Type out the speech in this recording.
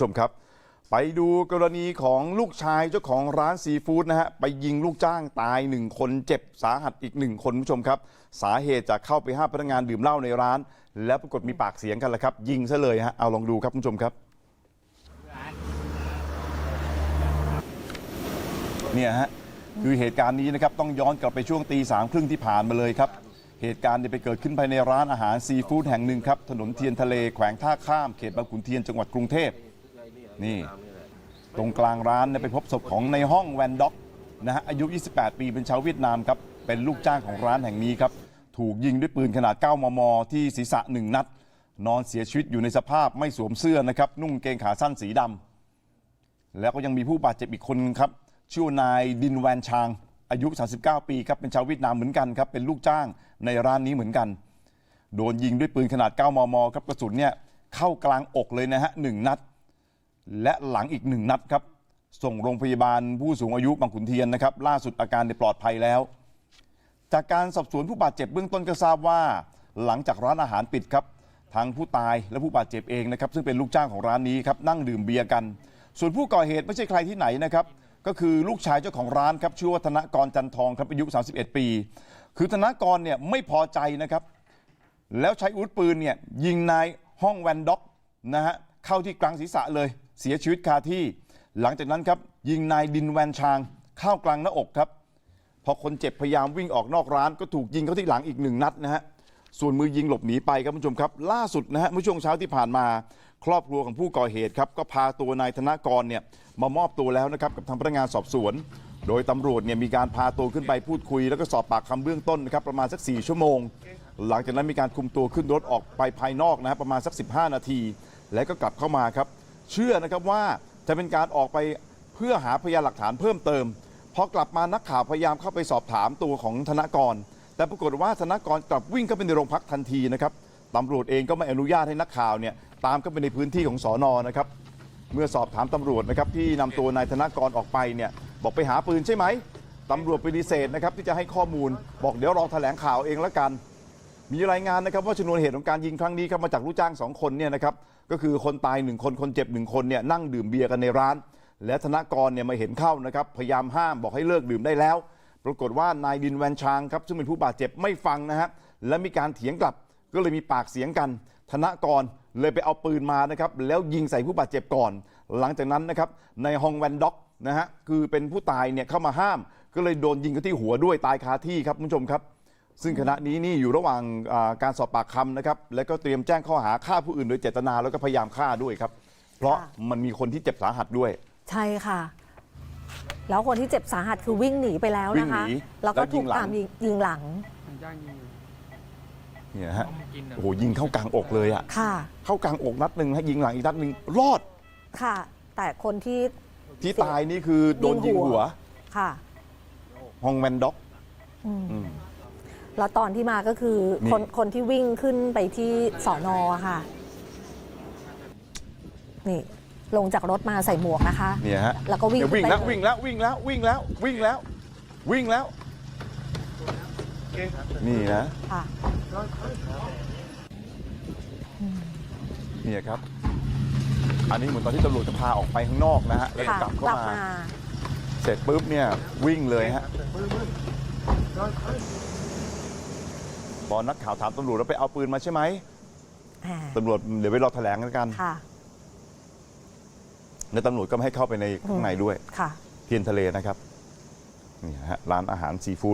ชมครับไปดูกรณีของลูกชายเจ้าของร้านซีฟู้ดนะฮะไปยิงลูกจ้างตายหนึ่งคนเจ็บสาหัสอีกหนึ่งคนผู้ชมครับ สาเหตุจากเข้าไปห้ามพนักงานดื่มเหล้าในร้าน แล้วปรากฏมีปากเสียงกันแหละครับ ยิงซะเลยฮะเอาลองดูครับผู้ชมครับเนี่ยฮะคือเหตุการณ์นี้นะครับต้องย้อนกลับไปช่วงตีสามครึ่งที่ผ่านมาเลยครับเหตุการณ์นี่ยไปเกิดขึ้นภายในร้านอาหารซีฟู้ดแห่งหนึ่งครับถนนเทียนทะเลแขวงท่าข้ามเขตบางขุนเทียนจังหวัดกรุงเทพ นี่ ตรงกลางร้านเนี่ยไปพบศพของในห้องแวนด็อกนะฮะอายุ 28 ปีเป็นชาวเวียดนามครับ เป็นลูกจ้างของร้านแห่งนี้ครับ ถูกยิงด้วยปืนขนาด 9 มม ที่ศีรษะหนึ่งนัด นอนเสียชีวิตอยู่ในสภาพไม่สวมเสื้อนะครับ นุ่งเกงขาสั้นสีดำแล้วก็ยังมีผู้บาดเจ็บอีกคนครับชื่อว่านายดินแวนชาง อายุ 39 ปีครับเป็นชาวเวียดนามเหมือนกันครับเป็นลูกจ้างในร้านนี้เหมือนกัน โดนยิงด้วยปืนขนาด 9 มม ครับกระสุนเนี่ยเข้ากลางอกเลยนะฮะหนึ่งนัด และหลังอีกหนึ่งนัดครับ ส่งโรงพยาบาลผู้สูงอายุบางขุนเทียนนะครับ ล่าสุดอาการได้ปลอดภัยแล้ว จากการสอบสวนผู้บาดเจ็บเบื้องต้นก็ทราบว่า หลังจากร้านอาหารปิดครับทั้งผู้ตายและผู้บาดเจ็บเองนะครับ ซึ่งเป็นลูกจ้างของร้านนี้ครับนั่งดื่มเบียร์กัน ส่วนผู้ก่อเหตุไม่ใช่ใครที่ไหนนะครับก็คือลูกชายเจ้าของร้านครับชื่อว่าธนกรจันทองครับอายุ 31 ปี คือธนกรเนี่ยไม่พอใจนะครับ แล้วใช้อาวุธปืนเนี่ยยิงนายห้องแวนด็อกนะฮะเข้าที่กลางศีรษะเลย เสียชีวิตคาที่ หลังจากนั้นครับยิงนายดินแวนชางเข้ากลางหน้าอกครับ พอคนเจ็บพยายามวิ่งออกนอกร้านก็ถูกยิงเข้าที่หลังอีกหนึ่งนัดนะฮะส่วนมือยิงหลบหนีไปครับคุณผู้ชมครับ ล่าสุดนะฮะเมื่อช่วงเช้าที่ผ่านมา ครอบครัวของผู้ก่อเหตุครับก็พาตัวนายธนกรเนี่ยมามอบตัวแล้วนะครับกับทางพนักงานสอบสวน โดยตำรวจเนี่ยมีการพาตัวขึ้นไปพูดคุย แล้วก็สอบปากคำเบื้องต้นนะครับประมาณสัก 4 ชั่วโมง หลังจากนั้นมีการคุมตัวขึ้นรถออกไปภายนอกนะฮะประมาณสัก 15 นาที แล้วก็กลับเข้ามาครับ เชื่อนะครับว่าจะเป็นการออกไปเพื่อหาพยานหลักฐานเพิ่มเติมพอกลับมานักข่าวพยายามเข้าไปสอบถามตัวของธนกร แต่ปรากฏว่าธนกรกลับวิ่งเข้าไปในโรงพักทันทีนะครับตำรวจเองก็ไม่อนุญาตให้นักข่าวเนี่ยตามเข้าไปในพื้นที่ของสอนอนะครับเมื่อสอบถามตำรวจนะครับที่นำตัวนายธนกรออกไปเนี่ยบอกไปหาปืนใช่ไหมตำรวจปฏิเสธนะครับที่จะให้ข้อมูลบอกเดี๋ยวรอแถลงข่าวเองแล้วกัน มีรายงานนะครับว่าชนวนเหตุของการยิงครั้งนี้ครับมาจากลูกจ้างสองคนเนี่ยนะครับก็คือคนตายหนึ่งคนคนเจ็บหนึ่งคนเนี่ยนั่งดื่มเบียร์กันในร้าน และธนกรเนี่ยมาเห็นเข้านะครับพยายามห้ามบอกให้เลิกดื่มได้แล้ว ปรากฏว่านายดินแวนชางครับซึ่งเป็นผู้บาดเจ็บไม่ฟังนะฮะและมีการเถียงกลับก็เลยมีปากเสียงกัน ธนกรเลยไปเอาปืนมานะครับแล้วยิงใส่ผู้บาดเจ็บก่อน หลังจากนั้นนะครับในฮองแวนด็อกนะฮะคือเป็นผู้ตายเนี่ยเข้ามาห้าม ก็เลยโดนยิงเข้าที่หัวด้วยตายคาที่ครับคุณผู้ชมครับ ซึ่งขณะนี้นี่อยู่ระหว่างอ่าการสอบปากคำนะครับ แล้วก็เตรียมแจ้งข้อหาฆ่าผู้อื่นโดยเจตนาแล้วก็พยายามฆ่าด้วยครับ เพราะค่ะ มันมีคนที่เจ็บสาหัสด้วย ใช่ค่ะ แล้วคนที่เจ็บสาหัสคือวิ่งหนีไปแล้วนะคะวิ่งหนีแล้วก็แล้วยิถูงกหลัง ตามยิงยิงหลังผมย่างยิงอยู่เนี่ยฮะเอามากินอะโอ้โหยิงเข้ากลางอกเลยอะค่ะ เข้ากลางอกนัดหนึ่งฮะยิงหลังอีกนัดหนึ่งรอดค่ะ แต่คนที่ที่ตายนี่คือโดนยิงหัวค่ะ ฮองแวนด็อกอืม อืม แล้วตอนที่มาก็คือนี่คนคนที่วิ่งขึ้นไปที่สอนอค่ะ นี่ลงจากรถมาใส่หมวกนะคะ เนี่ยฮะแล้วก็วิ่งเนี่ยวิ่งขึ้นแล้วไปวิ่งแล้ววิ่งแล้ววิ่งแล้ววิ่งแล้ววิ่งแล้ว นี่นะค่ะเนี่ยครับ อันนี้เหมือนตอนที่ตำรวจจะพาออกไปข้างนอกนะฮะแล้วก็ค่ะกลับเข้ากลับมามา เสร็จปุ๊บเนี่ยวิ่งเลยฮะ พอนักข่าวถามตำรวจแล้วไปเอาปืนมาใช่ไหมอ่าตำรวจเดี๋ยวไปรอแถลงกันค่ะแล้วตำรวจก็ไม่ให้เข้าไปในข้างในด้วย ค่ะ เทียนทะเลนะครับนี่ฮะร้านอาหารซีฟู้ด